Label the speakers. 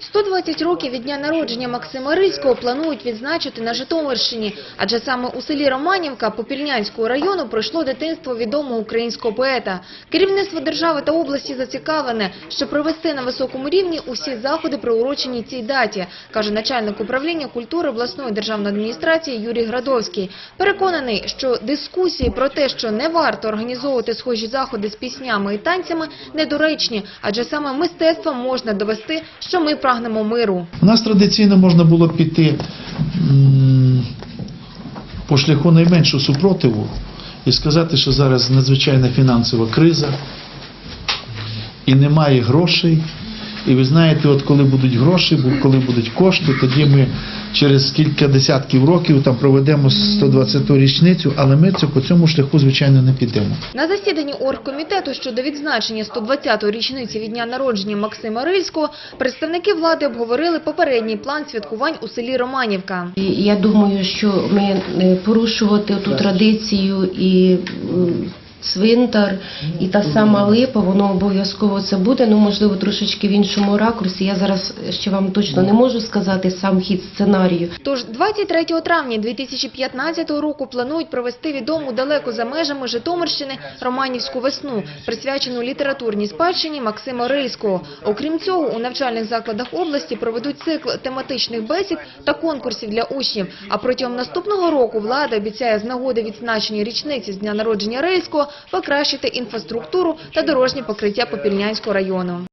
Speaker 1: 120 років від дня народження Максима Рильського планують відзначити на Житомирщині, адже саме у селі Романівка Попільнянського району пройшло дитинство відомого українського поета. Керівництво держави та області зацікавлене, щоб провести на високому рівні усі заходи, приурочені цій даті, каже начальник управління культури обласної державної адміністрації Юрій Градовський. Переконаний, що дискусії про те, що не варто організовувати схожі заходи з піснями і танцями, недоречні, адже саме мистецтвом можна довести, що ми прагнемо миру.
Speaker 2: У нас традиційно можна було піти по шляху найменшого супротиву і сказати, що зараз надзвичайна фінансова криза і немає грошей. І ви знаєте, от коли будуть гроші, коли будуть кошти, тоді ми через кілька десятків років там проведемо 120-ту річницю, але ми це по цьому шляху, звичайно, не підемо.
Speaker 1: На засіданні оргкомітету щодо відзначення 120-ї річниці від дня народження Максима Рильського представники влади обговорили попередній план святкувань у селі Романівка.
Speaker 3: Я думаю, що ми е, порушувати ту традицію і цвинтар, і та сама липа, воно обов'язково це буде, ну можливо трошечки в іншому ракурсі. Я зараз ще вам точно не можу сказати сам хід сценарію.
Speaker 1: Тож 23 травня 2015 року планують провести відому далеко за межами Житомирщини Романівську весну, присвячену літературній спадщині Максима Рильського. Окрім цього, у навчальних закладах області проведуть цикл тематичних бесід та конкурсів для учнів. А протягом наступного року влада обіцяє з нагоди відзначення річниці з дня народження Рильського покращити інфраструктуру та дорожнє покриття Попільнянського району.